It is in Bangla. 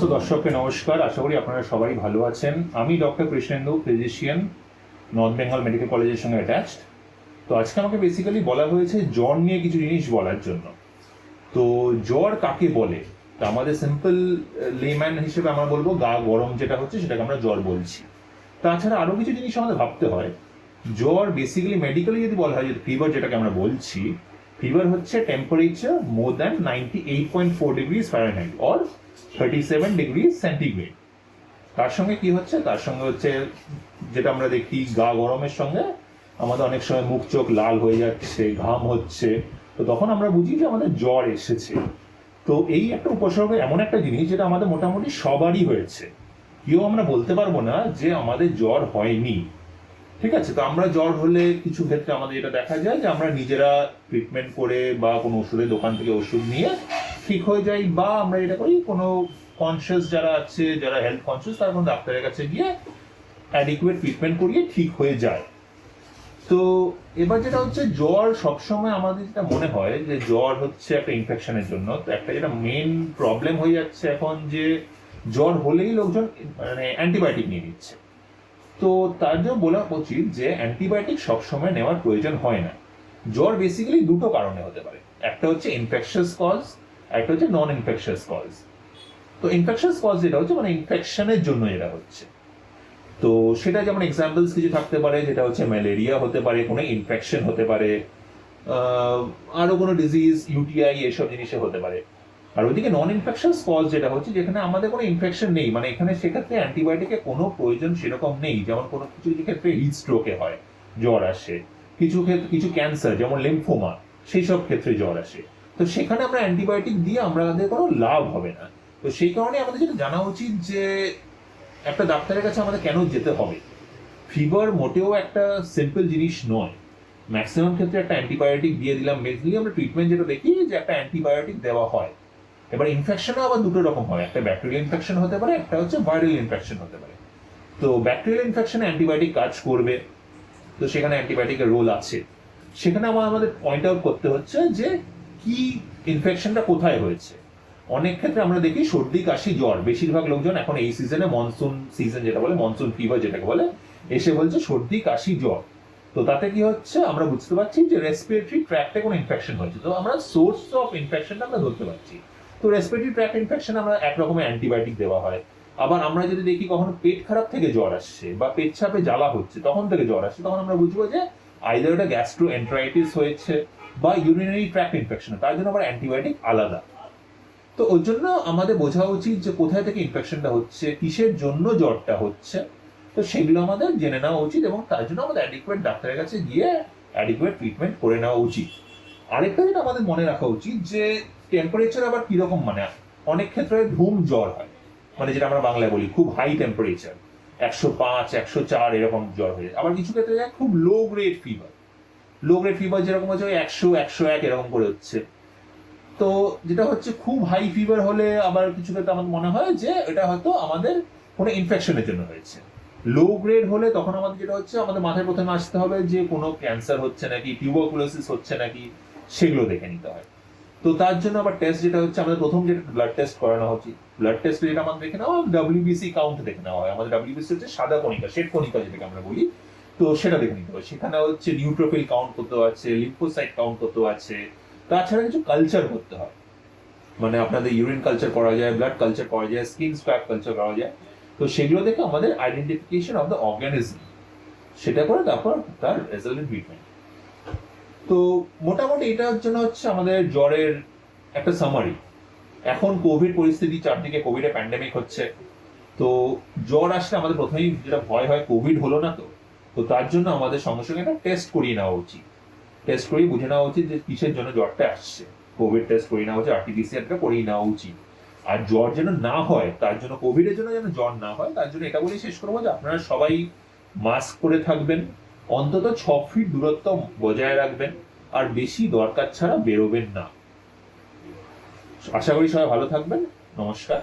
সমস্ত দর্শককে নমস্কার। আশা করি আপনারা সবাই ভালো আছেন। আমি doctor Krishnendu physician North Bengal medical কলেজের সঙ্গে অ্যাটাচড তো আজকে আমাকে বেসিক্যালি বলা হয়েছে জ্বর নিয়ে কিছু জিনিস বলার জন্য। তো জ্বর কাকে বলে? তো আমাদের সিম্পল লেম্যান হিসেবে আমরা বলব, গা গরম যেটা হচ্ছে সেটাকে আমরা জ্বর বলছি। তাছাড়া আরও কিছু জিনিস আমাদের ভাবতে হয়। জ্বর বেসিক্যালি মেডিকেলি যদি বলা হয় যে ফিভার যেটাকে আমরা বলছি ফিভার হচ্ছে temperature more than ninety eight point four degrees Fahrenheit or thirty seven degrees centigrade তার সঙ্গে কি হচ্ছে? তার সঙ্গে হচ্ছে যেটা আমরা দেখি, গা গরমের সঙ্গে আমাদের অনেক সময় মুখ চোখ লাল হয়ে যাচ্ছে, ঘাম হচ্ছে। তো তখন আমরা বুঝি যে আমাদের জ্বর এসেছে। তো এই একটা উপসর্গ এমন একটা জিনিস যেটা আমাদের মোটামুটি সবারই হয়েছে। কেউ আমরা বলতে পারব না যে আমাদের জ্বর হয়নি। ঠিক আছে? তো আমরা জ্বর হলে কিছু ক্ষেত্রে আমাদের এটা দেখা যায় যে আমরা নিজেরা ট্রিটমেন্ট করে বা কোনো ওষুধের দোকান থেকে ওষুধ নিয়ে ঠিক হয়ে যাই বা আমরা এটা করি, কোনো কনসিয়াস যারা আছে, যারা হেলথ কনসিয়াস তারা কোনো ডাক্তারের কাছে গিয়ে অ্যাডিকুয়েট ট্রিটমেন্ট করিয়ে ঠিক হয়ে যায়। তো এবার যেটা হচ্ছে, জ্বর সবসময় আমাদের যেটা মনে হয় যে জ্বর হচ্ছে একটা ইনফেকশনের জন্য। তো একটা যেটা মেন প্রবলেম হয়ে যাচ্ছে এখন যে জ্বর হলেই লোকজন মানে অ্যান্টিবায়োটিক নিয়ে নিচ্ছে। তো তার জন্য বলা উচিত যে অ্যান্টিবায়োটিক সবসময় নেওয়ার প্রয়োজন হয় না। জ্বর বেসিক্যালি দুটো কারণে হতে পারে। একটা হচ্ছে ইনফেকশাস কজ একটা হচ্ছে নন ইনফেকশাস কজ তো ইনফেকশাস কজ যেটা হচ্ছে মানে ইনফেকশনের জন্য যেটা হচ্ছে। তো সেটা যেমন এক্সাম্পলস কিছু থাকতে পারে যেটা হচ্ছে ম্যালেরিয়া হতে পারে কোনো ইনফেকশন হতে পারে আহ, আরও কোনো ডিজিজ ইউটিআই এসব জিনিসে হতে পারে। আর ওইদিকে নন ইনফেকশন কজ যেটা হচ্ছে যেখানে আমাদের কোনো ইনফেকশন নেই মানে এখানে সেক্ষেত্রে অ্যান্টিবায়োটিকের কোনো প্রয়োজন সেরকম নেই। যেমন কোনো কিছু কিছু ক্ষেত্রে হিট স্ট্রোকে হয় জ্বর আসে কিছু ক্ষেত্রে কিছু ক্যান্সার যেমন লিম্ফোমা সেই সব ক্ষেত্রে জ্বর আসে। তো সেখানে আমরা অ্যান্টিবায়োটিক দিয়ে আমরা আমাদের কোনো লাভ হবে না। তো সেই কারণে আমাদের যেটা জানা উচিত যে, একটা ডাক্তারের কাছে আমাদের কেন যেতে হবে? ফিভার মোটেও একটা সিম্পল জিনিস নয়। ম্যাক্সিমাম ক্ষেত্রে একটা অ্যান্টিবায়োটিক দিয়ে দিলাম। মেজলি আমরা ট্রিটমেন্ট যেটা দেখি যে একটা অ্যান্টিবায়োটিক দেওয়া হয়। এবার ইনফেকশনও আবার দুটো রকম হয়। একটা ব্যাকটেরিয়াল ইনফেকশন হতে পারে, একটা হচ্ছে ভাইরাল ইনফেকশন হতে পারে। তো ব্যাকটেরিয়াল ইনফেকশনে অ্যান্টিবায়োটিক কাজ করবে। তো সেখানে অ্যান্টিবায়োটিকের রোল আছে। সেখানে আমার আমাদের পয়েন্ট আউট করতে হচ্ছে যে কি ইনফেকশনটা কোথায় হয়েছে? অনেক ক্ষেত্রে আমরা দেখি সর্দি, কাশি, জ্বর। বেশিরভাগ লোকজন এখন এই সিজনে মনসুন সিজন যেটা বলে মনসুন ফিভার যেটাকে বলে, এসে বলছে সর্দি, কাশি, জ্বর। তো তাতে কি হচ্ছে? আমরা বুঝতে পারছি যে রেসপিরেটরি ট্র্যাক্টে কোনো ইনফেকশন হয়েছে। তো আমরা সোর্স অফ ইনফেকশনটা আমরা ধরতে পারছি। তো রেসপিরেটরি ট্র্যাক্ট ইনফেকশন আমরা এক রকমের অ্যান্টিবায়োটিক দেওয়া হয়। আবার আমরা যদি দেখি কখনো পেট খারাপ থেকে জ্বর আসছে বা পেট ছাপে জ্বালা হচ্ছে, তখন থেকে জ্বর আসছে, তখন আমরা বুঝব যে আইদার ওটা গ্যাস্ট্রো এন্টারাইটিস হয়েছে বা ইউরিনারি ট্র্যাক ইনফেকশন তার জন্য আবার অ্যান্টিবায়োটিক আলাদা। তো ওর জন্য আমাদের বোঝা উচিত যে কোথায় থেকে ইনফেকশনটা হচ্ছে, কিসের জন্য জ্বরটা হচ্ছে, তো সেগুলো আমাদের জেনে নেওয়া উচিত এবং তার জন্য আমাদের অ্যাডিকুয়েট ডাক্তারের কাছে গিয়ে অ্যাডিকুয়েট ট্রিটমেন্ট করে নেওয়া উচিত। আরেকটা যেটা আমাদের মনে রাখা উচিত যে টেম্পারেচার আবার কীরকম মানে অনেক ক্ষেত্রে ধুম জ্বর হয়। মানে যেটা আমরা বাংলায় বলি, খুব হাই টেম্পারেচার একশো পাঁচ, একশো চার এরকম জ্বর হয়ে যায়। আবার কিছু ক্ষেত্রে যায়, খুব low grade fever low grade fever যেরকম হচ্ছে, ওই একশো একশো এক এরকম করে হচ্ছে। তো যেটা হচ্ছে, খুব হাই ফিভার হলে আবার কিছু ক্ষেত্রে আমার মনে হয় যে, এটা হয়তো আমাদের কোনো ইনফেকশনের জন্য হয়েছে। লো গ্রেড হলে তখন আমাদের যেটা হচ্ছে, আমাদের মাথায় প্রথমে আসতে হবে যে, কোনো ক্যান্সার হচ্ছে নাকি টিউবারকুলোসিস হচ্ছে নাকি, সেগুলো দেখে নিতে হয়। তো তার জন্য আবার টেস্ট যেটা হচ্ছে, আমাদের প্রথম যেটা ব্লাড টেস্ট করানো উচিত ব্লাড টেস্ট যেটা আমাদের দেখে নেওয়া ডাব্লিউবিসি কাউন্ট দেখে নেওয়া হয়। আমাদের ডাব্লিউবিসি হচ্ছে সাদা কণিকা শ্বেত কণিকা যেটাকে আমরা বলি। তো সেটা দেখে নিতে হবে। সেখানে হচ্ছে নিউট্রোফিল কাউন্ট করতে আছে লিম্ফোসাইট কাউন্ট করতে আছে। তাছাড়া কিছু কালচার করতে হয়। মানে আপনাদের ইউরিন কালচার করা যায় ব্লাড কালচার করা যায় স্কিন স্ক্র্যাপ কালচার করা যায়। তো সেগুলো দেখে আমাদের আইডেন্টিফিকেশন অফ দ্য অর্গানিজম সেটা করে তারপর তার রেজাল্টেন্ট ট্রিটমেন্ট তো মোটামুটি এটার জন্য হচ্ছে আমাদের জ্বরের একটা সামারি এখন কোভিড পরিস্থিতি, চারদিকে কোভিডের প্যান্ডেমিক হচ্ছে। তো জ্বর আসলে আমাদের প্রথমেই যেটা ভয় হয় কোভিড হলো না তো। তো তার জন্য আমাদের সঙ্গে সঙ্গে একটা টেস্ট করিয়ে নেওয়া উচিত। টেস্ট করিয়ে বুঝে নেওয়া উচিত যে কিসের জন্য জ্বরটা আসছে। কোভিড টেস্ট করিয়ে নেওয়া উচিত আরটিপিসিআরটা করিয়ে নেওয়া উচিত। আর জ্বর যেন না হয়, তার জন্য কোভিডের জন্য যেন জ্বর না হয়, তার জন্য এটা বলেই শেষ করব যে আপনারা সবাই মাস্ক পরে থাকবেন। অন্তত ছ ফিট দূরত্ব বজায় রাখবেন, আর বেশি দরকার ছাড়া বেরোবেন না। আশা করি সবাই ভালো থাকবেন। নমস্কার।